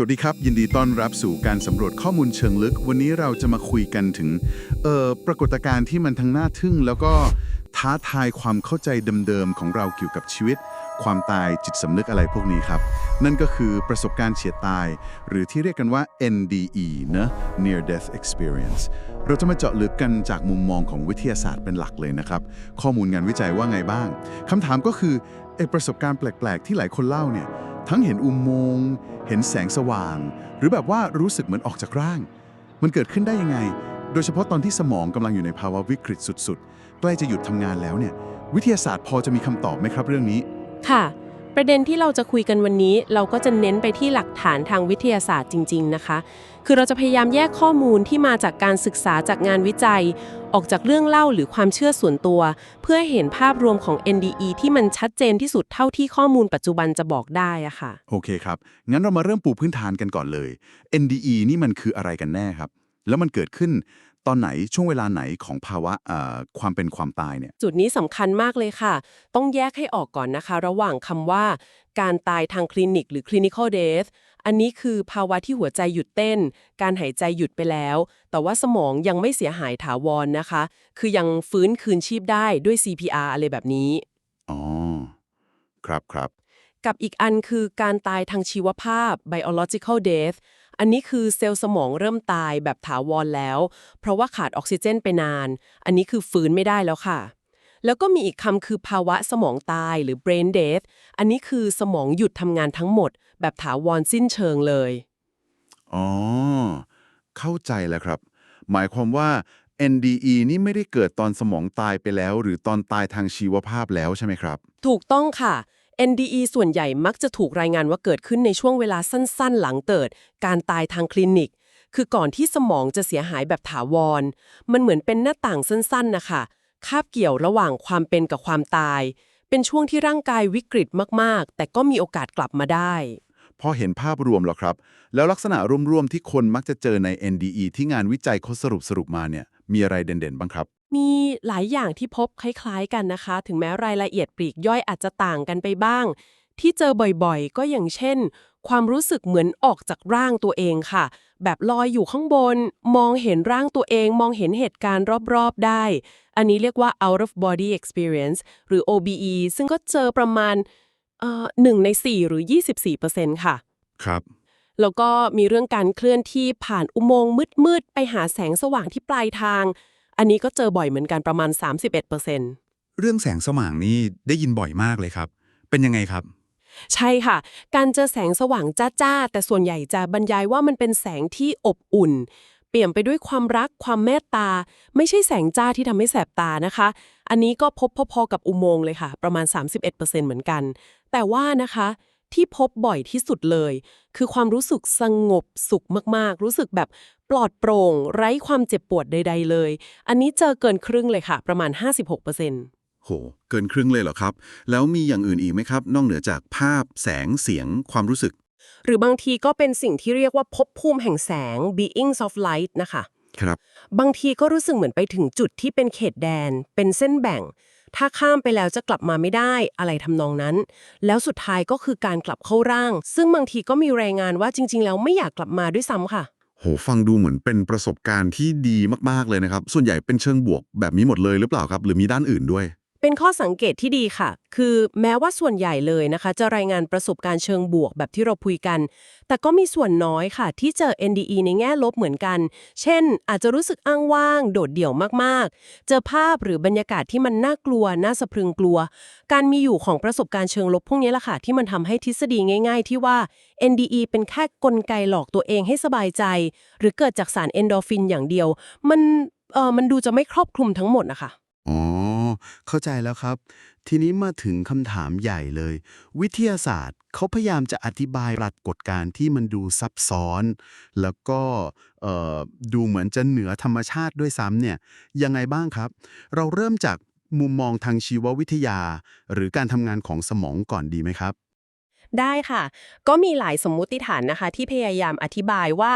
สวัสดีครับ ยินดีต้อนรับสู่การสำรวจข้อมูลเชิงลึก วันนี้เราจะมาคุยกันถึงเอ่อปรากฏการณ์ที่มันทั้งน่าทึ่ง แล้วก็ท้าทายความเข้าใจเดิมๆของเราเกี่ยวกับชีวิต ความตายจิตสำนึกอะไรพวกนี้ครับ นั่นก็คือประสบการณ์เฉียดตาย หรือที่เรียกกันว่า NDE นะ Near Death Experience เราจะมาเจาะลึกกันจากมุมมองของวิทยาศาสตร์เป็นหลักเลยนะครับ ข้อมูลงานวิจัยว่าไงบ้างคำถามก็คือไอประสบการณ์แปลก ๆ ที่หลายคนเล่าเนี่ย ทั้งเห็นอุโมงค์ เห็นแสงสว่าง หรือแบบว่ารู้สึกเหมือนออกจากร่าง มันเกิดขึ้นได้ยังไง โดยเฉพาะตอนที่สมองกำลังอยู่ในภาวะวิกฤตสุดๆ ใกล้จะหยุดทำงานแล้วเนี่ย วิทยาศาสตร์พอจะมีคำตอบไหมครับเรื่องนี้ ค่ะ ประเด็นที่เราจะคุยกันวันนี้ เราก็จะเน้นไปที่หลักฐานทางวิทยาศาสตร์จริง ๆ นะคะ คือเราจะพยายามแยกข้อมูลที่มาจากการศึกษาจากงานวิจัย ออกจากเรื่องเล่าหรือความเชื่อส่วนตัว เพื่อเห็นภาพรวมของ NDE ที่มันชัดเจนที่สุดเท่าที่ข้อมูลปัจจุบันจะบอกได้อะค่ะ โอเคครับ งั้นเรามาเริ่มปูพื้นฐานกันก่อนเลย NDE นี่มันคืออะไรกันแน่ครับ แล้วมันเกิดขึ้น ตอนไหนช่วงเวลาไหนของภาวะเอ่อความเป็นความตายเนี่ย จุดนี้สำคัญมากเลยค่ะ ต้องแยกให้ออกก่อนนะคะ ระหว่างคำว่า การตายทางคลินิกหรือ clinical death อันนี้คือภาวะที่หัวใจหยุดเต้น การหายใจหยุดไปแล้ว แต่ว่าสมองยังไม่เสียหายถาวรนะคะ คือยังฟื้นคืนชีพได้ด้วย CPR อะไรแบบนี้ อ๋อ ครับครับ กับอีกอันคือการตายทางชีวภาพ biological death อันนี้คือเซลล์สมองเริ่มตายแบบถาวรแล้ว เพราะว่าขาดออกซิเจนไปนาน อันนี้คือฟื้นไม่ได้แล้วค่ะ แล้วก็มีอีกคำคือภาวะสมองตายหรือ brain death อันนี้คือสมองหยุดทำงานทั้งหมด แบบถาวรสิ้นเชิงเลย อ๋อ เข้าใจแล้วครับ หมายความว่า NDE นี่ไม่ได้เกิดตอนสมองตายไปแล้ว หรือตอนตายทางชีวภาพแล้วใช่ไหมครับ ถูกต้องค่ะ NDE ส่วนใหญ่มักจะถูกรายงานว่าเกิดขึ้นในช่วงเวลาสั้นๆ หลังเกิด การตายทางคลินิก คือก่อนที่สมองจะเสียหายแบบถาวร มันเหมือนเป็นหน้าต่างสั้นๆนะคะคาบเกี่ยวระหว่างความเป็นกับความตาย เป็นช่วงที่ร่างกายวิกฤตมากๆ แต่ก็มีโอกาสกลับมาได้พอเห็นภาพรวมแล้วครับ แล้วลักษณะรวมๆที่คนมักจะเจอใน NDE ที่งานวิจัยเขาสรุปสรุปมาเนี่ยมีอะไรเด่นๆบ้างครับ มีหลายอย่างที่พบคล้ายๆกันนะคะ ถึงแม้รายละเอียดปลีกย่อยอาจจะต่างกันไปบ้าง ที่เจอบ่อยๆ ก็อย่างเช่น ความรู้สึกเหมือนออกจากร่างตัวเองค่ะ แบบลอยอยู่ข้างบน มองเห็นร่างตัวเอง มองเห็นเหตุการณ์รอบๆได้ อันนี้เรียกว่า out of body experience หรือ OBE ซึ่งก็เจอประมาณเอ่อหนึ่งใน 4 หรือ 24%ค่ะ ครับแล้วก็มีเรื่องการเคลื่อนที่ผ่านอุโมงค์มืดๆ ไปหาแสงสว่างที่ปลายทาง อันนี้ก็เจอบ่อยเหมือนกันประมาณ 31%เรื่องแสงสว่างนี่ได้ยินบ่อยมากเลยครับ เป็นยังไงครับ ใช่ค่ะ การเจอแสงสว่างจ้าๆ แต่ส่วนใหญ่จะบรรยายว่ามันเป็นแสงที่อบอุ่น เปี่ยมไปด้วยความรักความเมตตา ไม่ใช่แสงจ้าที่ทำให้แสบตานะคะ อันนี้ก็พบพอๆกับอุโมงค์เลยค่ะ ประมาณ 31%เหมือนกัน แต่ว่านะคะที่พบบ่อยที่สุดเลย คือความรู้สึกสงบสุขมากๆ รู้สึกแบบ ปลอดโปร่ง ไร้ความเจ็บปวดใด ๆ เลย อันนี้เจอเกินครึ่งเลยค่ะ ประมาณ 56%โห เกินครึ่งเลยเหรอครับ แล้วมีอย่างอื่นอีกไหมครับ นอกเหนือจากภาพแสงเสียงความรู้สึก หรือบางทีก็เป็นสิ่งที่เรียกว่าภพภูมิแห่งแสง beings of light นะคะครับ บางทีก็รู้สึกเหมือนไปถึงจุดที่เป็นเขตแดน เป็นเส้นแบ่ง ถ้าข้ามไปแล้วจะกลับมาไม่ได้อะไรทำนองนั้น แล้วสุดท้ายก็คือการกลับเข้าร่าง ซึ่งบางทีก็มีรายงานว่าจริง ๆ แล้วไม่อยากกลับมาด้วยซ้ำค่ะ โหฟังดูเหมือนเป็นประสบการณ์ที่ดีมากๆเลยนะครับ ส่วนใหญ่เป็นเชิงบวกแบบนี้หมดเลยหรือเปล่าครับ หรือมีด้านอื่นด้วย เป็นข้อสังเกตที่ดีค่ะ คือแม้ว่าส่วนใหญ่เลยนะคะ จะรายงานประสบการณ์เชิงบวกแบบที่เราคุยกัน แต่ก็มีส่วนน้อยค่ะ ที่เจอ NDE ในแง่ลบเหมือนกัน เช่น อาจจะรู้สึกอ้างว้าง โดดเดี่ยวมากๆ เจอภาพหรือบรรยากาศที่มันน่ากลัว น่าสะพรึงกลัว การมีอยู่ของประสบการณ์เชิงลบพวกนี้แหละค่ะ ที่มันทำให้ทฤษฎีง่าย ๆ ที่ว่า NDE เป็นแค่กลไกหลอกตัวเองให้สบายใจ หรือเกิดจากสารเอนโดฟินอย่างเดียว มันเออมันดูจะไม่ครอบคลุมทั้งหมดนะคะ อ๋อ เข้าใจแล้วครับ ทีนี้มาถึงคำถามใหญ่เลย วิทยาศาสตร์เขาพยายามจะอธิบายปรากฏการณ์ที่มันดูซับซ้อน แล้วก็เอ่อดูเหมือนจะเหนือธรรมชาติด้วยซ้ำเนี่ยยังไงบ้างครับ เราเริ่มจากมุมมองทางชีววิทยา หรือการทำงานของสมองก่อนดีไหมครับ ได้ค่ะ ก็มีหลายสมมุติฐานนะคะ ที่พยายามอธิบายว่า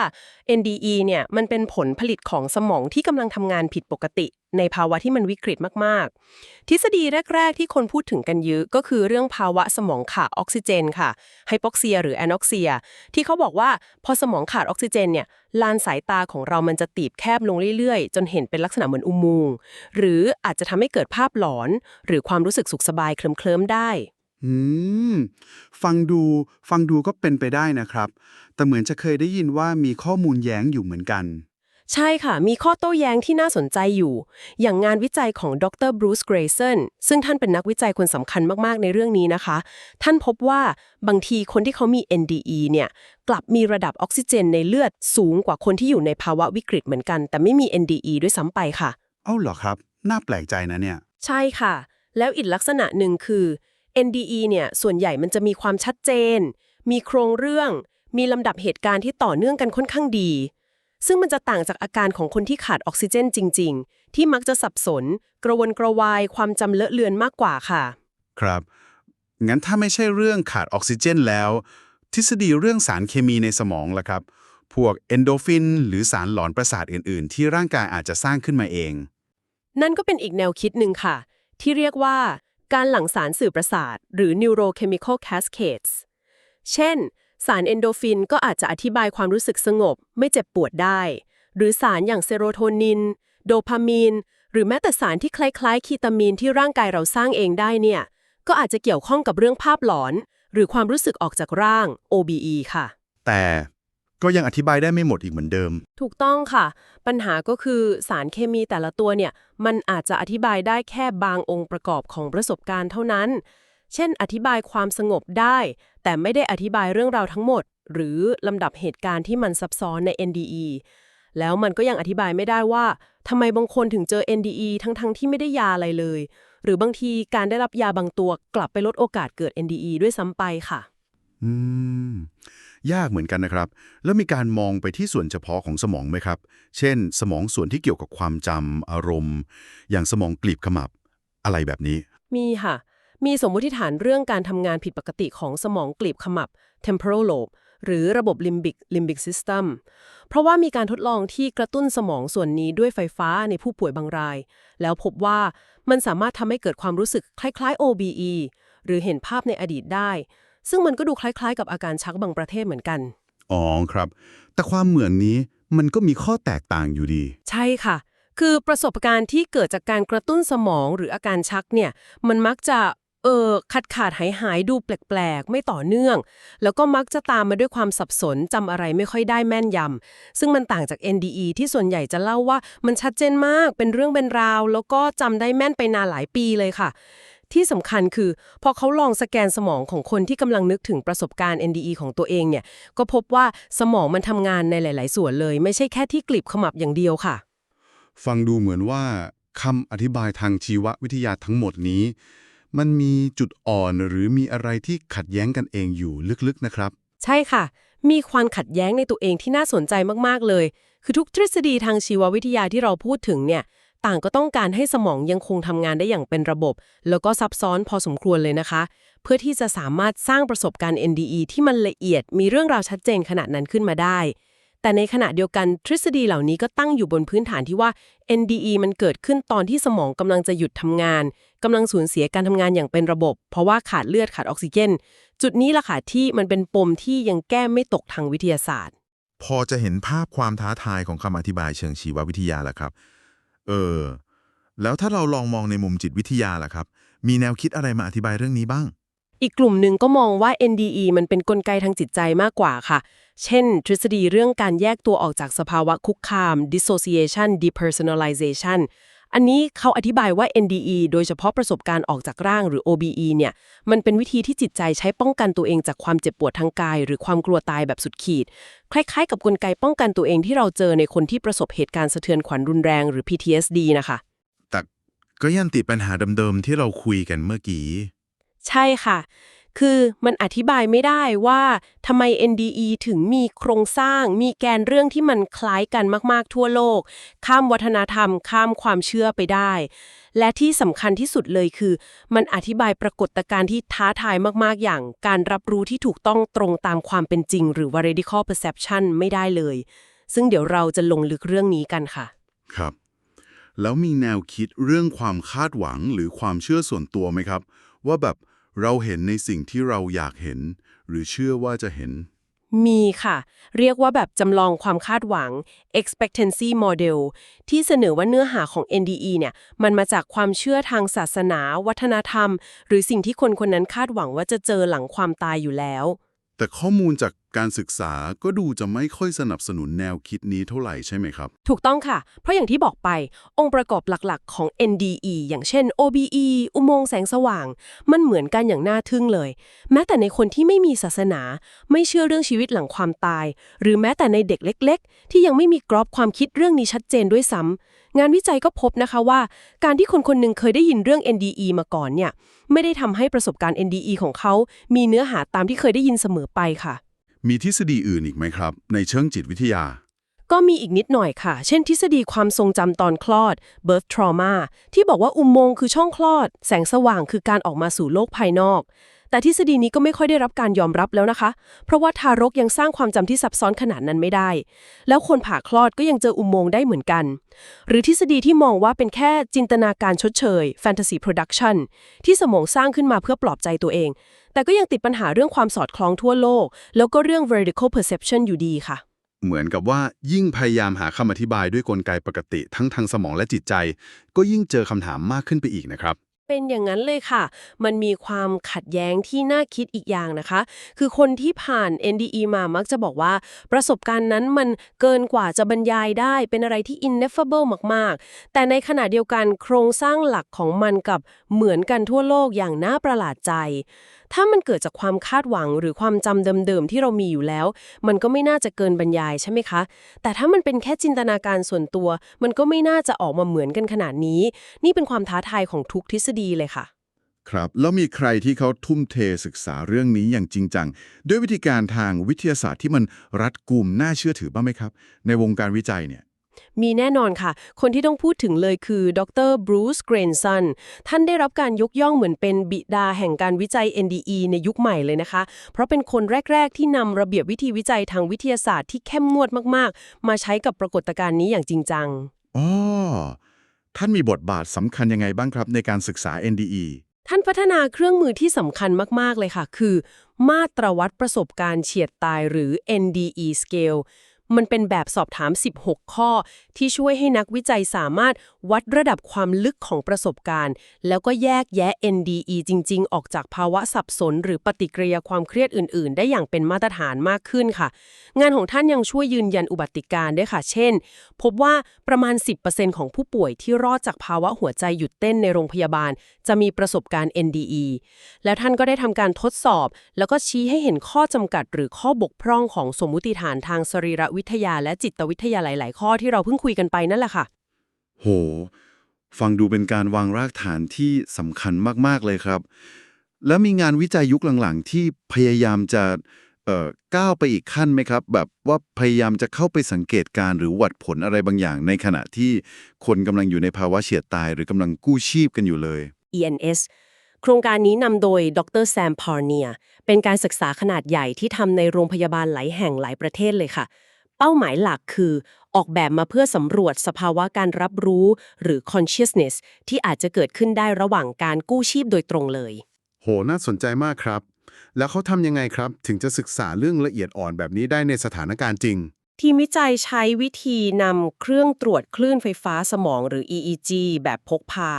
NDE เนี่ยมันเป็นผลผลิตของสมองที่กำลังทำงานผิดปกติ ในภาวะที่มันวิกฤตมาก ๆ ทฤษฎีแรก ๆ ที่คนพูดถึงกันเยอะก็คือเรื่องภาวะสมองขาดออกซิเจนค่ะไฮโปกเซียหรือแอนอกเซีย ที่เขาบอกว่าพอสมองขาดออกซิเจนเนี่ยลานสายตาของเรามันจะตีบแคบลงเรื่อย ๆ จนเห็นเป็นลักษณะเหมือนอุโมงค์หรืออาจจะทำให้เกิดภาพหลอน หรือความรู้สึกสุขสบายเคลิ้มๆได้ อืม ฟังดูฟังดูก็เป็นไปได้นะครับ แต่เหมือนจะเคยได้ยินว่ามีข้อมูลแย้งอยู่เหมือนกัน ใช่ค่ะ มีข้อโต้แย้งที่น่าสนใจอยู่ อย่างงานวิจัยของดรบรูซเกรเซนซึ่งท่านเป็นนักวิจัยคนสำคัญมากๆ ในเรื่องนี้นะคะ ท่านพบว่าบางทีคนที่เขามี NDE เนี่ย กลับมีระดับออกซิเจนในเลือดสูงกว่าคนที่อยู่ในภาวะวิกฤตเหมือนกัน แต่ไม่มี NDE ด้วยซ้ำไปค่ะ เอ้าเหรอครับ น่าแปลกใจนะเนี่ย ใช่ค่ะ แล้วอีกลักษณะหนึ่งคือ NDE เนี่ยส่วนใหญ่มันจะมีความชัดเจน มีโครงเรื่อง มีลำดับเหตุการณ์ที่ต่อเนื่องกันค่อนข้างดี ซึ่งมันจะต่างจากอาการของคนที่ขาดออกซิเจนจริง ๆ ที่มักจะสับสน กระวนกระวาย ความจำเลอะเลือนมากกว่าค่ะ ครับ งั้นถ้าไม่ใช่เรื่องขาดออกซิเจนแล้ว ทฤษฎีเรื่องสารเคมีในสมองล่ะครับ พวกเอนโดฟิน หรือสารหลอนประสาทอื่น ๆ ที่ร่างกายอาจจะสร้างขึ้นมาเอง นั่นก็เป็นอีกแนวคิดหนึ่งค่ะ ที่เรียกว่า การหลั่งสารสื่อประสาท หรือ neurochemical cascades เช่น สารเอนโดฟินก็อาจจะอธิบายความรู้สึกสงบ ไม่เจ็บปวดได้ หรือสารอย่างเซโรโทนิน โดพามีน หรือแม้แต่สารที่คล้ายๆคีตามีนที่ร่างกายเราสร้างเองได้เนี่ย ก็อาจจะเกี่ยวข้องกับเรื่องภาพหลอน หรือความรู้สึกออกจากร่าง OBE ค่ะ แต่ ก็ยังอธิบายได้ไม่หมดอีกเหมือนเดิม ถูกต้องค่ะ ปัญหาก็คือสารเคมีแต่ละตัวเนี่ยมันอาจจะอธิบายได้แค่บางองค์ประกอบของประสบการณ์เท่านั้น เช่น อธิบายความสงบได้ แต่ไม่ได้อธิบายเรื่องราวทั้งหมด หรือลำดับเหตุการณ์ที่มันซับซ้อนใน NDE แล้วมันก็ยังอธิบายไม่ได้ว่าทำไมบางคนถึงเจอ NDE ทั้งๆที่ไม่ได้ยาอะไรเลย หรือบางทีการได้รับยาบางตัวกลับไปลดโอกาสเกิด NDE ด้วยซ้ำไปค่ะ อืม ยากเหมือนกันนะครับ แล้วมีการมองไปที่ส่วนเฉพาะของสมองไหมครับ เช่น สมองส่วนที่เกี่ยวกับความจำอารมณ์ อย่างสมองกลีบขมับ อะไรแบบนี้ มีค่ะ มีสมมติฐานเรื่องการทำงานผิดปกติของสมองกลีบขมับ temporal lobe หรือระบบ limbic limbic system เพราะว่ามีการทดลองที่กระตุ้นสมองส่วนนี้ด้วยไฟฟ้าในผู้ป่วยบางราย แล้วพบว่ามันสามารถทำให้เกิดความรู้สึกคล้ายๆ OBE หรือเห็นภาพในอดีตได้ ซึ่งมันก็ดูคล้ายๆ กับอาการชักบางประเทศเหมือนกัน อ๋อครับ แต่ความเหมือนนี้มันก็มีข้อแตกต่างอยู่ดี ใช่ค่ะ คือประสบการณ์ที่เกิดจากการกระตุ้นสมองหรืออาการชักเนี่ย มันมักจะเออขาดขาดหายหายดูแปลก ๆ ไม่ต่อเนื่อง แล้วก็มักจะตามมาด้วยความสับสนจำอะไรไม่ค่อยได้แม่นยำซึ่งมันต่างจาก NDE ที่ส่วนใหญ่จะเล่าว่ามันชัดเจนมากเป็นเรื่องเป็นราว แล้วก็จำได้แม่นไปนานหลายปีเลยค่ะ ที่สำคัญคือ พอเขาลองสแกนสมองของคนที่กำลังนึกถึงประสบการณ์ NDE ของตัวเองเนี่ย ก็พบว่าสมองมันทำงานในหลาย ๆ ส่วนเลย ไม่ใช่แค่ที่กลีบขมับอย่างเดียวค่ะ ฟังดูเหมือนว่าคำอธิบายทางชีววิทยาทั้งหมดนี้ มันมีจุดอ่อนหรือมีอะไรที่ขัดแย้งกันเองอยู่ลึกๆนะครับ ใช่ค่ะ มีความขัดแย้งในตัวเองที่น่าสนใจมากๆเลย คือทุกทฤษฎีทางชีววิทยาที่เราพูดถึงเนี่ย ต่างก็ต้องการให้สมองยังคงทำงานได้อย่างเป็นระบบ แล้วก็ซับซ้อนพอสมควรเลยนะคะ เพื่อที่จะสามารถสร้างประสบการณ์ NDE ที่มันละเอียดมีเรื่องราวชัดเจนขนาดนั้นขึ้นมาได้ แต่ในขณะเดียวกันทฤษฎีเหล่านี้ก็ตั้งอยู่บนพื้นฐานที่ว่า NDE มันเกิดขึ้นตอนที่สมองกำลังจะหยุดทำงานกำลังสูญเสียการทำงานอย่างเป็นระบบ เพราะว่าขาดเลือดขาดออกซิเจน จุดนี้ล่ะค่ะที่มันเป็นปมที่ยังแก้ไม่ตกทางวิทยาศาสตร์ พอจะเห็นภาพความท้าทายของคำอธิบายเชิงชีววิทยาแล้วครับ เออ แล้วถ้าเราลองมองในมุมจิตวิทยาล่ะครับ มีแนวคิดอะไรมาอธิบายเรื่องนี้บ้าง อีกกลุ่มหนึ่งก็มองว่า NDE มันเป็นนกลไกทางจิตใจมากกว่าค่ะ เช่น ทฤษฎีเรื่องการแยกตัวออกจากสภาวะคุกคาม dissociation depersonalization อันนี้เขาอธิบายว่า NDE โดยเฉพาะประสบการณ์ออกจากร่างหรือ OBE เนี่ยมันเป็นวิธีที่จิตใจใช้ป้องกันตัวเองจากความเจ็บปวดทางกาย หรือความกลัวตายแบบสุดขีด คล้ายๆ กับกลไกป้องกันตัวเองที่เราเจอในคนที่ประสบเหตุการณ์สะเทือนขวัญรุนแรงหรือ PTSD นะคะแต่ก็ยังติดปัญหาเดิมๆที่เราคุยกันเมื่อกี้ ใช่ค่ะ คือมันอธิบายไม่ได้ว่าทำไม NDE ถึงมีโครงสร้าง มีแกนเรื่องที่มันคล้ายกันมากๆทั่วโลก ข้ามวัฒนธรรม ข้ามความเชื่อไปได้ และที่สำคัญที่สุดเลยคือ มันอธิบายปรากฏการณ์ที่ท้าทายมากๆอย่าง การรับรู้ที่ถูกต้องตรงตามความเป็นจริง หรือว่า radical perception ไม่ได้เลย ซึ่งเดี๋ยวเราจะลงลึกเรื่องนี้กันค่ะ ครับ แล้วมีแนวคิดเรื่องความคาดหวังหรือความเชื่อส่วนตัวไหมครับ ว่าแบบ เราเห็นในสิ่งที่เราอยากเห็น หรือเชื่อว่าจะเห็น มีค่ะ เรียกว่าแบบจำลองความคาดหวัง expectancy model ที่เสนอว่าเนื้อหาของ NDE เนี่ย มันมาจากความเชื่อทางศาสนา วัฒนธรรม หรือสิ่งที่คนคนนั้นคาดหวังว่าจะเจอหลังความตายอยู่แล้ว แต่ข้อมูลจากการศึกษาก็ดูจะไม่ค่อยสนับสนุนแนวคิดนี้เท่าไหร่ใช่ไหมครับ ถูกต้องค่ะ เพราะอย่างที่บอกไป องค์ประกอบหลักๆ ของ NDE อย่างเช่น OBE อุโมงค์แสงสว่าง มันเหมือนกันอย่างน่าทึ่งเลย แม้แต่ในคนที่ไม่มีศาสนา ไม่เชื่อเรื่องชีวิตหลังความตาย หรือแม้แต่ในเด็กเล็ก ๆ ที่ยังไม่มีกรอบความคิดเรื่องนี้ชัดเจนด้วยซ้ำ งานวิจัยก็พบนะคะว่า การที่คนคนหนึ่งเคยได้ยินเรื่อง NDE มาก่อนเนี่ยไม่ได้ทำให้ประสบการณ์ NDE ของเขา มีเนื้อหาตามที่เคยได้ยินเสมอไปค่ะ มีทฤษฎีอื่นอีกไหมครับ ในเชิงจิตวิทยา ก็มีอีกนิดหน่อยค่ะ เช่น ทฤษฎีความทรงจำตอนคลอด birth trauma ที่บอกว่าอุโมงค์คือช่องคลอด แสงสว่างคือการออกมาสู่โลกภายนอก แต่ทฤษฎีนี้ก็ไม่ค่อยได้รับการยอมรับแล้วนะคะ เพราะว่าทารกยังสร้างความจำที่ซับซ้อนขนาดนั้นไม่ได้ แล้วคนผ่าคลอดก็ยังเจออุโมงค์ได้เหมือนกัน หรือทฤษฎีที่มองว่าเป็นแค่จินตนาการชดเชย fantasy production ที่สมองสร้างขึ้นมาเพื่อปลอบใจตัวเอง แต่ก็ยังติดปัญหาเรื่องความสอดคล้องทั่วโลก แล้วก็เรื่อง vertical perception อยู่ดีค่ะเหมือนกับว่ายิ่งพยายามหาคำอธิบายด้วยกลไกปกติทั้งทางสมองและจิตใจ ก็ยิ่งเจอคำถามมากขึ้นไปอีกนะครับ เป็นอย่างนั้นเลยค่ะ มันมีความขัดแย้งที่น่าคิดอีกอย่างนะคะ คือคนที่ผ่าน NDE มามักจะบอกว่าประสบการณ์นั้นมันเกินกว่าจะบรรยายได้เป็นอะไรที่ ineffable มาก ๆ แต่ในขณะเดียวกันโครงสร้างหลักของมันกับเหมือนกันทั่วโลกอย่างน่าประหลาดใจ ถ้ามันเกิดจากความคาดหวังหรือความจำเดิมๆที่เรามีอยู่แล้ว มันก็ไม่น่าจะเกินบรรยายใช่ไหมคะ แต่ถ้ามันเป็นแค่จินตนาการส่วนตัว มันก็ไม่น่าจะออกมาเหมือนกันขนาดนี้ นี่เป็นความท้าทายของทุกทฤษฎีเลยค่ะ ครับ แล้วมีใครที่เขาทุ่มเทศึกษาเรื่องนี้อย่างจริงจัง ด้วยวิธีการทางวิทยาศาสตร์ที่มันรัดกุมน่าเชื่อถือบ้างไหมครับ ในวงการวิจัยเนี่ย มีแน่นอนค่ะ คนที่ต้องพูดถึงเลยคือ ดรบรูซ เกรนสัน ท่านได้รับการยกย่องเหมือนเป็นบิดาแห่งการวิจัย NDE ในยุคใหม่เลยนะคะ เพราะเป็นคนแรก ๆ ที่นำระเบียบวิธีวิจัยทางวิทยาศาสตร์ที่เข้มงวดมาก ๆ มาใช้กับปรากฏการณ์นี้อย่างจริงจัง อ๋อ ท่านมีบทบาทสำคัญยังไงบ้างครับ ในการศึกษา NDE ท่านพัฒนาเครื่องมือที่สำคัญมาก ๆ เลยค่ะ คือ มาตรวัดประสบการณ์เฉียดตายหรือ NDE scale มันเป็นแบบสอบถาม 16 ข้อ ที่ช่วยให้นักวิจัยสามารถวัดระดับความลึกของประสบการณ์ แล้วก็แยกแยะ NDE จริง ๆ ออกจากภาวะสับสน หรือปฏิกิริยาความเครียดอื่น ๆ ได้อย่างเป็นมาตรฐานมากขึ้นค่ะ งานของท่านยังช่วยยืนยันอุบัติการณ์ด้วยค่ะ เช่น พบว่าประมาณ 10%ของผู้ป่วยที่รอดจากภาวะหัวใจหยุดเต้นในโรงพยาบาล จะมีประสบการณ์ NDE แล้วท่านก็ได้ทำการทดสอบ แล้วก็ชี้ให้เห็นข้อจำกัด หรือข้อบกพร่องของสมมุติฐานทางสรีรวิวิทยาและจิตวิทยาหลาย ๆ ข้อที่เราเพิ่งคุยกันไปนั่นแหละค่ะ โห ฟังดูเป็นการวางรากฐานที่สำคัญมาก ๆ เลยครับ แล้วมีงานวิจัยยุคหลัง ๆ ที่พยายามจะเอ่อก้าวไปอีกขั้นไหมครับ แบบว่าพยายามจะเข้าไปสังเกตการณ์หรือวัดผลอะไรบางอย่าง ในขณะที่คนกำลังอยู่ในภาวะเฉียดตาย หรือกำลังกู้ชีพกันอยู่เลย ENS โครงการนี้นำโดยดรแซมพาร์เนีย เป็นการศึกษาขนาดใหญ่ที่ทำในโรงพยาบาลหลายแห่งหลายประเทศเลยค่ะ เป้าหมายหลักคือ ออกแบบมาเพื่อสำรวจสภาวะการรับรู้หรือ consciousness ที่อาจจะเกิดขึ้นได้ระหว่างการกู้ชีพโดยตรงเลย โห น่าสนใจมากครับ แล้วเขาทำยังไงครับ ถึงจะศึกษาเรื่องละเอียดอ่อนแบบนี้ได้ในสถานการณ์จริง ทีมวิจัยใช้วิธีนำเครื่องตรวจคลื่นไฟฟ้าสมองหรือ EEG แบบพกพา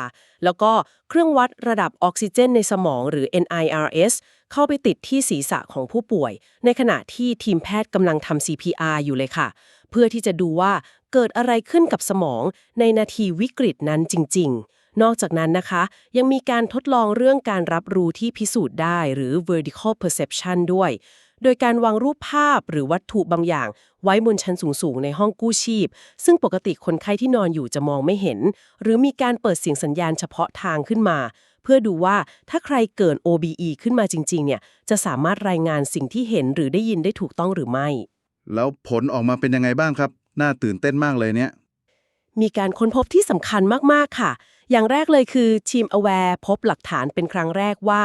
แล้วก็เครื่องวัดระดับออกซิเจนในสมองหรือ NIRS เข้าไปติดที่ศีรษะของผู้ป่วย ในขณะที่ทีมแพทย์กำลังทำ CPR อยู่เลยค่ะ เพื่อที่จะดูว่าเกิดอะไรขึ้นกับสมองในนาทีวิกฤตนั้นจริง ๆ นอกจากนั้นนะคะ ยังมีการทดลองเรื่องการรับรู้ที่พิสูจน์ได้หรือ vertical perception ด้วย โดยการวางรูปภาพหรือวัตถุบางอย่าง ไว้บนชั้นสูง ๆ ในห้องกู้ชีพ ซึ่งปกติคนไข้ที่นอนอยู่จะมองไม่เห็น หรือมีการเปิดเสียงสัญญาณเฉพาะทางขึ้นมา เพื่อดูว่าถ้าใครเกิน OBE ขึ้นมาจริง ๆ เนี่ย จะสามารถรายงานสิ่งที่เห็นหรือได้ยินได้ถูกต้องหรือไม่ แล้วผลออกมาเป็นยังไงบ้างครับ น่าตื่นเต้นมากเลยเนี่ย มีการค้นพบที่สำคัญมาก ๆ ค่ะ อย่างแรกเลยคือทีม Aware พบหลักฐานเป็นครั้งแรกว่า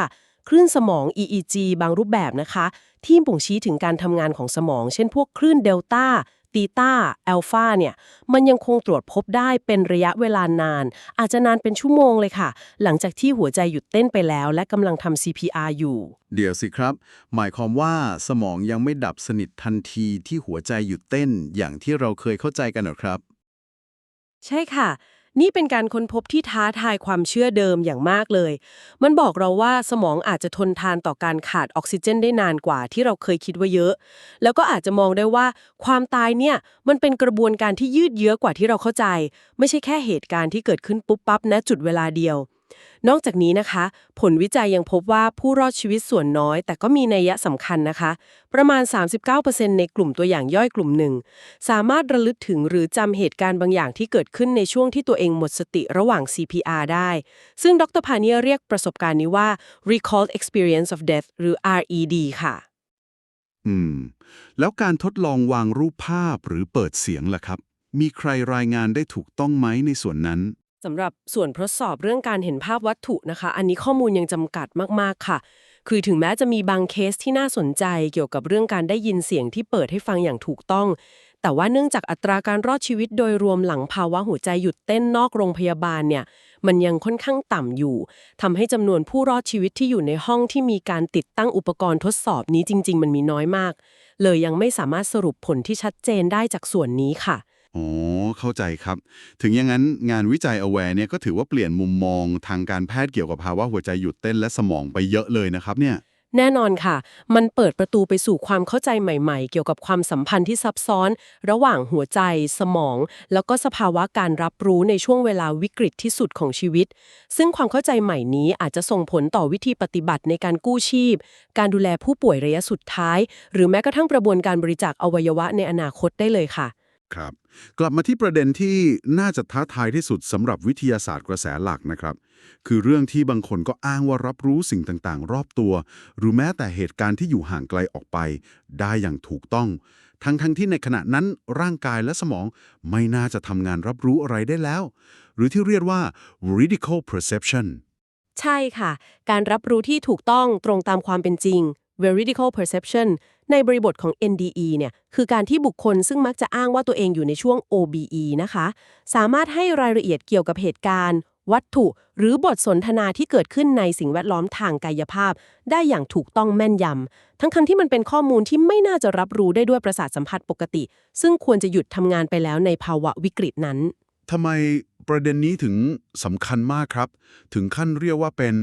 คลื่นสมอง EEG บางรูปแบบนะคะ ที่บ่งชี้ถึงการทำงานของสมอง เช่นพวกคลื่นเดลต้า ตีต้าอัลฟาเนี่ย มันยังคงตรวจพบได้เป็นระยะเวลานาน อาจจะนานเป็นชั่วโมงเลยค่ะ หลังจากที่หัวใจหยุดเต้นไปแล้ว และกำลังทำ CPR อยู่ เดี๋ยวสิครับ หมายความว่าสมองยังไม่ดับสนิททันทีที่หัวใจหยุดเต้นอย่างที่เราเคยเข้าใจกันเหรอครับ ใช่ค่ะ นี่เป็นการค้นพบที่ท้าทายความเชื่อเดิมอย่างมากเลย มันบอกเราว่าสมองอาจจะทนทานต่อการขาดออกซิเจนได้นานกว่าที่เราเคยคิดว่าเยอะ แล้วก็อาจจะมองได้ว่าความตายเนี่ยมันเป็นกระบวนการที่ยืดเยื้อกว่าที่เราเข้าใจ ไม่ใช่แค่เหตุการณ์ที่เกิดขึ้นปุ๊บปั๊บณจุดเวลาเดียว นอกจากนี้นะคะ ผลวิจัยยังพบว่าผู้รอดชีวิตส่วนน้อย แต่ก็มีนัยยะสำคัญนะคะ ประมาณ 39%ในกลุ่มตัวอย่างย่อยกลุ่มหนึ่ง สามารถระลึกถึงหรือจำเหตุการณ์บางอย่างที่เกิดขึ้นในช่วงที่ตัวเองหมดสติระหว่าง CPR ได้ ซึ่งดรพาเนียเรียกประสบการณ์นี้ว่า recalled experience of death หรือ RED ค่ะ อืม แล้วการทดลองวางรูปภาพหรือเปิดเสียงล่ะครับ มีใครรายงานได้ถูกต้องไหมในส่วนนั้น สำหรับส่วนทดสอบเรื่องการเห็นภาพวัตถุนะคะ อันนี้ข้อมูลยังจำกัดมาก ๆ ค่ะ คือถึงแม้จะมีบางเคสที่น่าสนใจเกี่ยวกับเรื่องการได้ยินเสียงที่เปิดให้ฟังอย่างถูกต้อง แต่ว่าเนื่องจากอัตราการรอดชีวิตโดยรวมหลังภาวะหัวใจหยุดเต้นนอกโรงพยาบาลเนี่ย มันยังค่อนข้างต่ำอยู่ทำให้จำนวนผู้รอดชีวิตที่อยู่ในห้องที่มีการติดตั้งอุปกรณ์ทดสอบนี้จริง ๆ มันมีน้อยมาก เลยยังไม่สามารถสรุปผลที่ชัดเจนได้จากส่วนนี้ค่ะ อ๋อ เข้าใจครับ ถึงอย่างนั้นงานวิจัย Aware เนี่ยก็ถือว่าเปลี่ยนมุมมองทางการแพทย์เกี่ยวกับภาวะหัวใจหยุดเต้นและสมองไปเยอะเลยนะครับเนี่ย แน่นอนค่ะ มันเปิดประตูไปสู่ความเข้าใจใหม่ๆ เกี่ยวกับความสัมพันธ์ที่ซับซ้อน ระหว่างหัวใจ สมอง แล้วก็สภาวะการรับรู้ในช่วงเวลาวิกฤตที่สุดของชีวิต ซึ่งความเข้าใจใหม่นี้อาจจะส่งผลต่อวิธีปฏิบัติในการกู้ชีพ การดูแลผู้ป่วยระยะสุดท้าย หรือแม้กระทั่งกระบวนการบริจาคอวัยวะในอนาคตได้เลยค่ะ ครับ กลับมาที่ประเด็นที่น่าจะท้าทายที่สุดสำหรับวิทยาศาสตร์กระแสหลักนะครับ คือเรื่องที่บางคนก็อ้างว่ารับรู้สิ่งต่างๆ รอบตัว หรือแม้แต่เหตุการณ์ที่อยู่ห่างไกลออกไป ได้อย่างถูกต้อง ทั้งๆทที่ในขณะนั้นร่างกายและสมองไม่น่าจะทำงานรับรู้อะไรได้แล้ว หรือที่เรียกว่า veridical perception ใช่ค่ะ การรับรู้ที่ถูกต้องตรงตามความเป็นจริง veridical perception ในบริบทของ NDE เนี่ยคือการที่บุคคลซึ่งมักจะอ้างว่าตัวเองอยู่ในช่วง OBE นะคะ สามารถให้รายละเอียดเกี่ยวกับเหตุการณ์ วัตถุ หรือบทสนทนาที่เกิดขึ้นในสิ่งแวดล้อมทางกายภาพ ได้อย่างถูกต้องแม่นยำทั้งๆที่มันเป็นข้อมูลที่ไม่น่าจะรับรู้ได้ด้วยประสาทสัมผัสปกติ ซึ่งควรจะหยุดทำงานไปแล้วในภาวะวิกฤตนั้นทำไมประเด็นนี้ถึงสำคัญมากครับ ถึงขั้นเรียกว่าเป็น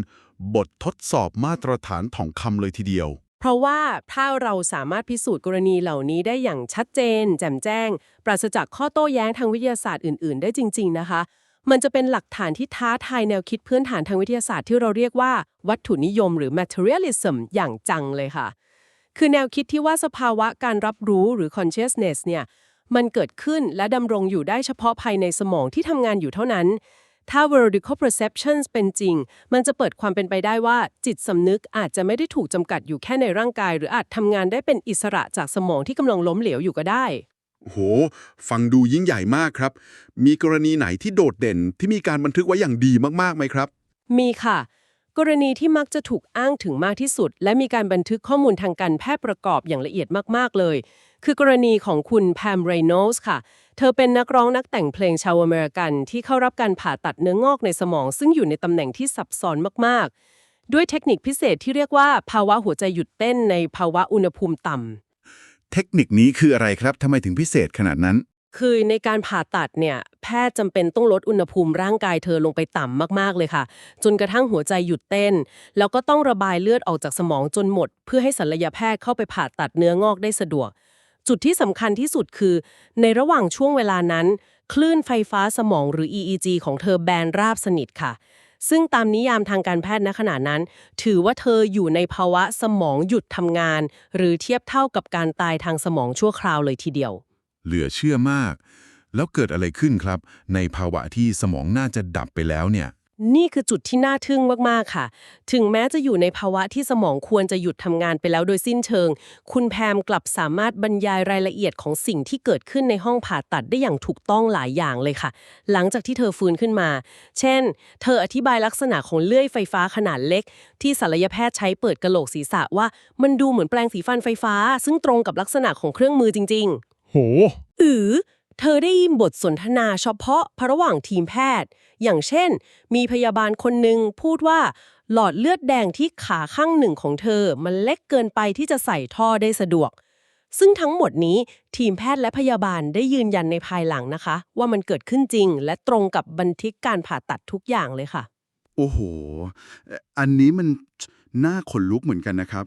บททดสอบมาตรฐานถ่องคำเลยทีเดียว ราะว่าถ้าเราสามารถพิสูจน์กรณีเหล่านี้ได้อย่างชัดเจน แจ่มแจ้ง ปราศจากข้อโต้แย้งทางวิทยาศาสตร์อื่น ๆ ได้จริง ๆ นะคะ มันจะเป็นหลักฐานที่ท้าทายแนวคิดพื้นฐานทางวิทยาศาสตร์ที่เราเรียกว่า วัตถุนิยมหรือ materialism อย่างจังเลยค่ะ คือแนวคิดที่ว่าสภาวะการรับรู้หรือ consciousness เนี่ยมันเกิดขึ้นและดำรงอยู่ได้เฉพาะภายในสมองที่ทำงานอยู่เท่านั้น ถ้า veridical perceptions เป็นจริง มันจะเปิดความเป็นไปได้ว่าจิตสำนึกอาจจะไม่ได้ถูกจำกัดอยู่แค่ในร่างกาย หรืออาจทำงานได้เป็นอิสระจากสมองที่กำลังล้มเหลวอยู่ก็ได้ โห ฟังดูยิ่งใหญ่มากครับ มีกรณีไหนที่โดดเด่นที่มีการบันทึกไว้อย่างดีมากๆไหมครับ มีค่ะ กรณีที่มักจะถูกอ้างถึงมากที่สุด และมีการบันทึกข้อมูลทางการแพทย์ประกอบอย่างละเอียดมากๆเลย คือกรณีของคุณแพมเรโนสค่ะ เธอเป็นนักร้องนักแต่งเพลงชาวอเมริกัน ที่เข้ารับการผ่าตัดเนื้องอกในสมอง ซึ่งอยู่ในตำแหน่งที่ซับซ้อนมากๆ ด้วยเทคนิคพิเศษที่เรียกว่าภาวะหัวใจหยุดเต้นในภาวะอุณหภูมิต่ำเทคนิคนี้คืออะไรครับทำไมถึงพิเศษขนาดนั้น คือในการผ่าตัดเนี่ยแพทย์จำเป็นต้องลดอุณหภูมิร่างกายเธอลงไปต่ำมากๆเลยค่ะ จนกระทั่งหัวใจหยุดเต้น แล้วก็ต้องระบายเลือดออกจากสมองจนหมด เพื่อให้ศัลยแพทย์เข้าไปผ่าตัดเนื้องอกได้สะดวก จุดที่สำคัญที่สุดคือ ในระหว่างช่วงเวลานั้น คลื่นไฟฟ้าสมองหรือ EEG ของเธอแบนราบสนิทค่ะ ซึ่งตามนิยามทางการแพทย์ณขณะนั้น ถือว่าเธออยู่ในภาวะสมองหยุดทำงาน หรือเทียบเท่ากับการตายทางสมองชั่วคราวเลยทีเดียว เหลือเชื่อมาก แล้วเกิดอะไรขึ้นครับ ในภาวะที่สมองน่าจะดับไปแล้วเนี่ย นี่คือจุดที่น่าทึ่งมาก ๆ ค่ะ ถึงแม้จะอยู่ในภาวะที่สมองควรจะหยุดทำงานไปแล้วโดยสิ้นเชิง คุณแพมกลับสามารถบรรยายรายละเอียดของสิ่งที่เกิดขึ้นในห้องผ่าตัดได้อย่างถูกต้องหลายอย่างเลยค่ะ หลังจากที่เธอฟื้นขึ้นมา เช่น เธออธิบายลักษณะของเลื่อยไฟฟ้าขนาดเล็ก ที่ศัลยแพทย์ใช้เปิดกะโหลกศีรษะว่า มันดูเหมือนแปลงสีฟันไฟฟ้า ซึ่งตรงกับลักษณะของเครื่องมือจริง ๆ โห อือ เธอได้ยินบทสนทนาเฉพาะระหว่างทีมแพทย์ อย่างเช่น มีพยาบาลคนหนึ่งพูดว่า หลอดเลือดแดงที่ขาข้างหนึ่งของเธอ มันเล็กเกินไปที่จะใส่ท่อได้สะดวก ซึ่งทั้งหมดนี้ทีมแพทย์และพยาบาลได้ยืนยันในภายหลังนะคะ ว่ามันเกิดขึ้นจริง และตรงกับบันทึกการผ่าตัดทุกอย่างเลยค่ะ โอ้โห อันนี้มันน่าขนลุกเหมือนกันนะครับ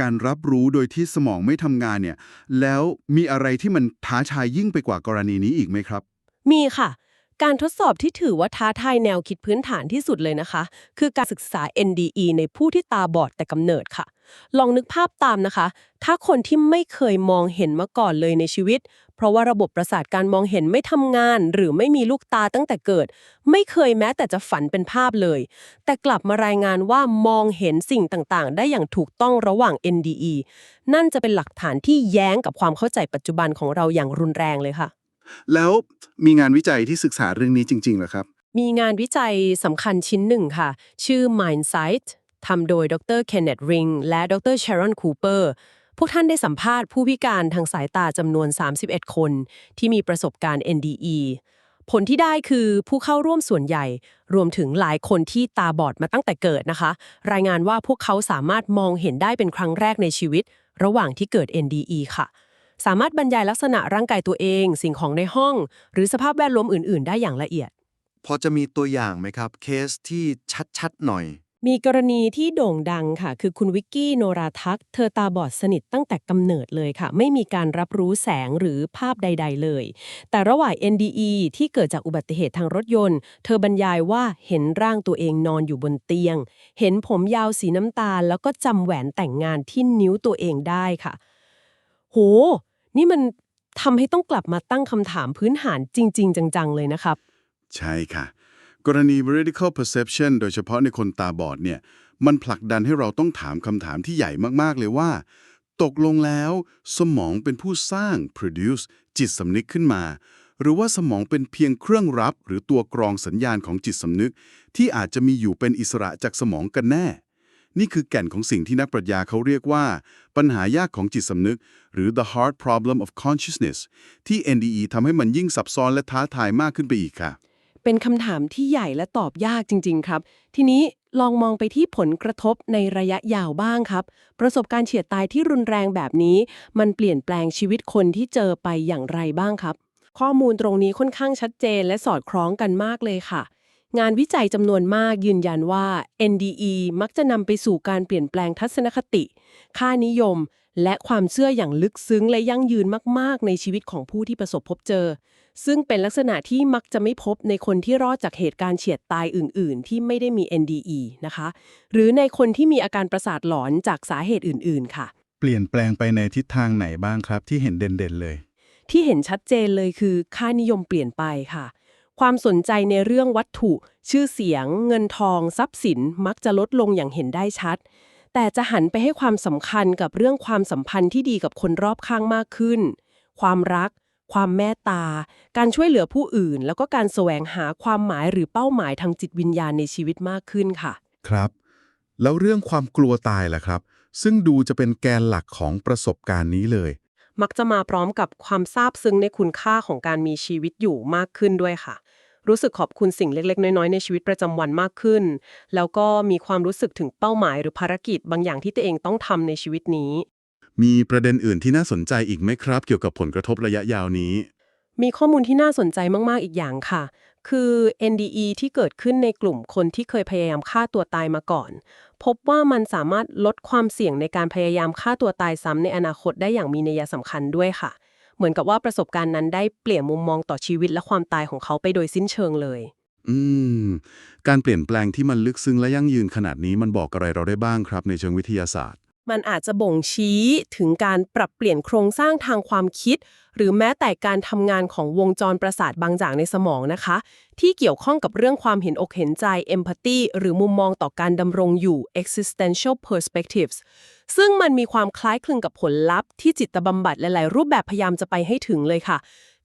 การรับรู้โดยที่สมองไม่ทำงานเนี่ย แล้วมีอะไรที่มันท้าทายยิ่งไปกว่ากรณีนี้อีกไหมครับ มีค่ะ การทดสอบที่ถือว่าท้าทายแนวคิดพื้นฐานที่สุดเลยนะคะ คือการศึกษา NDE ในผู้ที่ตาบอดแต่กำเนิดค่ะ ลองนึกภาพตามนะคะ ถ้าคนที่ไม่เคยมองเห็นมาก่อนเลยในชีวิต เพราะว่าระบบประสาทการมองเห็นไม่ทำงาน หรือไม่มีลูกตาตั้งแต่เกิด ไม่เคยแม้แต่จะฝันเป็นภาพเลย แต่กลับมารายงานว่ามองเห็นสิ่งต่างๆ ได้อย่างถูกต้องระหว่าง NDE นั่นจะเป็นหลักฐานที่แย้งกับความเข้าใจปัจจุบันของเราอย่างรุนแรงเลยค่ะ แล้วมีงานวิจัยที่ศึกษาเรื่องนี้จริงๆเหรอครับ มีงานวิจัยสำคัญชิ้นหนึ่งค่ะ ชื่อ Mindsight ทำโดยดร Kenneth Ring และดร Sharon Cooper พวกท่านได้สัมภาษณ์ผู้พิการทางสายตาจำนวน 31 คน ที่มีประสบการณ์ NDE ผลที่ได้คือผู้เข้าร่วมส่วนใหญ่ รวมถึงหลายคนที่ตาบอดมาตั้งแต่เกิดนะคะ รายงานว่าพวกเขาสามารถมองเห็นได้เป็นครั้งแรกในชีวิต ระหว่างที่เกิด NDE ค่ะ สามารถบรรยายลักษณะร่างกายตัวเอง สิ่งของในห้อง หรือสภาพแวดล้อมอื่น ๆ ได้อย่างละเอียด พอจะมีตัวอย่างไหมครับ เคสที่ชัด ๆ หน่อย มีกรณีที่โด่งดังค่ะ คือคุณวิกกี้โนราทัก เธอตาบอดสนิทตั้งแต่กำเนิดเลยค่ะ ไม่มีการรับรู้แสงหรือภาพใด ๆ เลย แต่ระหว่าง NDE ที่เกิดจากอุบัติเหตุทางรถยนต์ เธอบรรยายว่าเห็นร่างตัวเองนอนอยู่บนเตียง เห็นผมยาวสีน้ำตาล แล้วก็จำแหวนแต่งงานที่นิ้วตัวเองได้ค่ะ โห นี่มันทำให้ต้องกลับมาตั้งคำถามพื้นฐานจริง ๆ จัง ๆ เลยนะครับ ใช่ค่ะ กรณี veridical perception โดยเฉพาะในคนตาบอดเนี่ยมันผลักดันให้เราต้องถามคำถามที่ใหญ่มากๆเลยว่า ตกลงแล้วสมองเป็นผู้สร้าง produce จิตสำนึกขึ้นมา หรือว่าสมองเป็นเพียงเครื่องรับ หรือตัวกรองสัญญาณของจิตสำนึก ที่อาจจะมีอยู่เป็นอิสระจากสมองกันแน่ นี่คือแก่นของสิ่งที่นักปรัชญาเขาเรียกว่า ปัญหายากของจิตสำนึก หรือ the hard problem of consciousness ที่ NDE ทำให้มันยิ่งซับซ้อนและท้าทายมากขึ้นไปอีกค่ะ เป็นคำถามที่ใหญ่และตอบยากจริง ๆ ครับ ทีนี้ลองมองไปที่ผลกระทบในระยะยาวบ้างครับ ประสบการณ์เฉียดตายที่รุนแรงแบบนี้ มันเปลี่ยนแปลงชีวิตคนที่เจอไปอย่างไรบ้างครับ ข้อมูลตรงนี้ค่อนข้างชัดเจนและสอดคล้องกันมากเลยค่ะ งานวิจัยจำนวนมากยืนยันว่า NDE มักจะนำไปสู่การเปลี่ยนแปลงทัศนคติ ค่านิยม และความเชื่ออย่างลึกซึ้งและยั่งยืนมาก ๆ ในชีวิตของผู้ที่ประสบพบเจอ ซึ่งเป็นลักษณะที่มักจะไม่พบในคนที่รอดจากเหตุการณ์เฉียดตายอื่น ๆ ที่ไม่ได้มี NDE นะคะ หรือในคนที่มีอาการประสาทหลอนจากสาเหตุอื่น ๆ ค่ะ เปลี่ยนแปลงไปในทิศทางไหนบ้างครับที่เห็นเด่นๆเลย ที่เห็นชัดเจนเลยคือ ค่านิยมเปลี่ยนไปค่ะ ความสนใจในเรื่องวัตถุ ชื่อเสียง เงินทอง ทรัพย์สินมักจะลดลงอย่างเห็นได้ชัด แต่จะหันไปให้ความสำคัญกับเรื่องความสัมพันธ์ที่ดีกับคนรอบข้างมากขึ้น ความรัก ความเมตตา การช่วยเหลือผู้อื่น แล้วก็การแสวงหาความหมายหรือเป้าหมายทางจิตวิญญาณในชีวิตมากขึ้นค่ะ ครับ แล้วเรื่องความกลัวตายล่ะครับ ซึ่งดูจะเป็นแกนหลักของประสบการณ์นี้เลย มักจะมาพร้อมกับความซาบซึ้งในคุณค่าของการมีชีวิตอยู่มากขึ้นด้วยค่ะ รู้สึกขอบคุณสิ่งเล็ก ๆ น้อยๆในชีวิตประจำวันมากขึ้น แล้วก็มีความรู้สึกถึงเป้าหมายหรือภารกิจบางอย่างที่ตัวเองต้องทำในชีวิตนี้ มีประเด็นอื่นที่น่าสนใจอีกไหมครับ เกี่ยวกับผลกระทบระยะยาวนี้ มีข้อมูลที่น่าสนใจมากๆอีกอย่างค่ะ คือ NDE ที่เกิดขึ้นในกลุ่มคนที่เคยพยายามฆ่าตัวตายมาก่อน พบว่ามันสามารถลดความเสี่ยงในการพยายามฆ่าตัวตายซ้ำในอนาคตได้อย่างมีนัยสำคัญด้วยค่ะ เหมือนกับว่าประสบการณ์นั้นได้เปลี่ยนมุมมองต่อชีวิตและความตายของเขาไปโดยสิ้นเชิงเลย อืม การเปลี่ยนแปลงที่มันลึกซึ้งและยั่งยืนขนาดนี้มันบอกอะไรเราได้บ้างครับในเชิงวิทยาศาสตร์ มันอาจจะบ่งชี้ถึงการปรับเปลี่ยนโครงสร้างทางความคิด หรือแม้แต่การทำงานของวงจรประสาทบางอย่างในสมองนะคะ ที่เกี่ยวข้องกับเรื่องความเห็นอกเห็นใจ empathy หรือมุมมองต่อการดำรงอยู่ existential perspectives ซึ่งมันมีความคล้ายคลึงกับผลลัพธ์ที่จิตบำบัดหลาย ๆ รูปแบบพยายามจะไปให้ถึงเลยค่ะ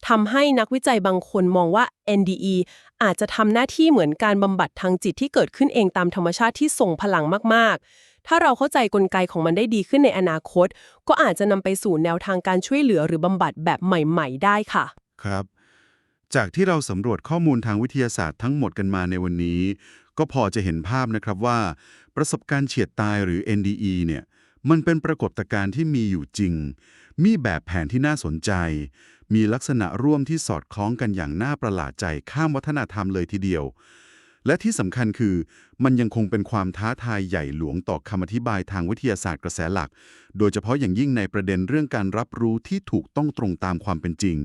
ทำให้นักวิจัยบางคนมองว่า NDE อาจจะทำหน้าที่เหมือนการบำบัดทางจิตที่เกิดขึ้นเองตามธรรมชาติที่ทรงพลังมาก ๆ ถ้าเราเข้าใจกลไกของมันได้ดีขึ้นในอนาคต ก็อาจจะนำไปสู่แนวทางการช่วยเหลือหรือบำบัดแบบใหม่ ๆ ได้ค่ะ ครับ จากที่เราสำรวจข้อมูลทางวิทยาศาสตร์ทั้งหมดกันมาในวันนี้ ก็พอจะเห็นภาพนะครับว่า ประสบการณ์เฉียดตายหรือ NDE เนี่ยมันเป็นปรากฏการณ์ที่มีอยู่จริง มีแบบแผนที่น่าสนใจ มีลักษณะร่วมที่สอดคล้องกันอย่างน่าประหลาดใจข้ามวัฒนธรรมเลยทีเดียว และที่สำคัญคือมันยังคงเป็นความท้าทายใหญ่หลวงต่อคำอธิบายทางวิทยาศาสตร์กระแสหลัก โดยเฉพาะอย่างยิ่งในประเด็นเรื่องการรับรู้ที่ถูกต้องตรงตามความเป็นจริง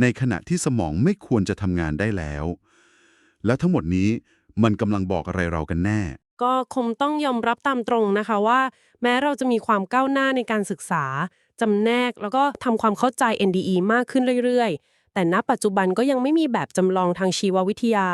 ในขณะที่สมองไม่ควรจะทำงานได้แล้ว และทั้งหมดนี้มันกำลังบอกอะไรเรากันแน่ ก็คงต้องยอมรับตามตรงนะคะว่า แม้เราจะมีความก้าวหน้าในการศึกษาจำแนก แล้วก็ทำความเข้าใจ NDE มากขึ้นเรื่อยๆ แต่ณปัจจุบันก็ยังไม่มีแบบจำลองทางชีววิทยา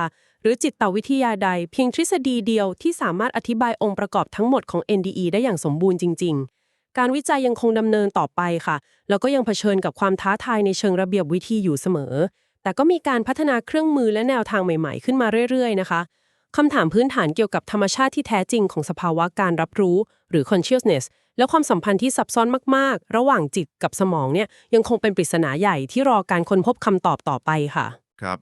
หรือจิตวิทยาใด เพียงทฤษฎีเดียวที่สามารถอธิบายองค์ประกอบทั้งหมดของ NDE ได้อย่างสมบูรณ์จริง ๆ การวิจัยยังคงดำเนินต่อไปค่ะ แล้วก็ยังเผชิญกับความท้าทายในเชิงระเบียบวิธีอยู่เสมอ แต่ก็มีการพัฒนาเครื่องมือและแนวทางใหม่ ๆ ขึ้นมาเรื่อย ๆ นะคะคำถามพื้นฐานเกี่ยวกับธรรมชาติที่แท้จริงของสภาวะการรับรู้ หรือ consciousness และความสัมพันธ์ที่ซับซ้อนมาก ๆ ระหว่างจิตกับสมองเนี่ยยังคงเป็นปริศนาใหญ่ที่รอการค้นพบคำตอบต่อไปค่ะ ครับ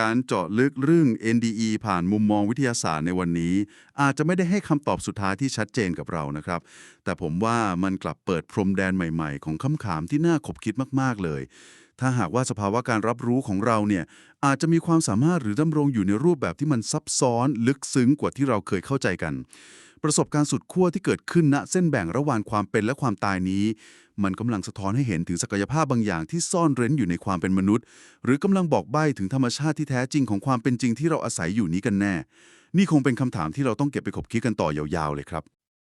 การเจาะลึกเรื่อง NDE ผ่านมุมมองวิทยาศาสตร์ในวันนี้ อาจจะไม่ได้ให้คำตอบสุดท้ายที่ชัดเจนกับเรานะครับ แต่ผมว่ามันกลับเปิดพรมแดนใหม่ๆ ของคำถามที่น่าขบคิดมากๆเลย ถ้าหากว่าสภาวะการรับรู้ของเราเนี่ยอาจจะมีความสามารถหรือดำรงอยู่ในรูปแบบที่มันซับซ้อน ลึกซึ้งกว่าที่เราเคยเข้าใจกัน ประสบการณ์สุดขั้วที่เกิดขึ้นณเส้นแบ่งระหว่างความเป็นและความตายนี้ มันกำลังสะท้อนให้เห็นถึงศักยภาพบางอย่างที่ซ่อนเร้นอยู่ในความเป็นมนุษย์ หรือกำลังบอกใบ้ถึงธรรมชาติที่แท้จริงของความเป็นจริงที่เราอาศัยอยู่นี้กันแน่ นี่คงเป็นคำถามที่เราต้องเก็บไปขบคิดกันต่อยาวๆเลยครับ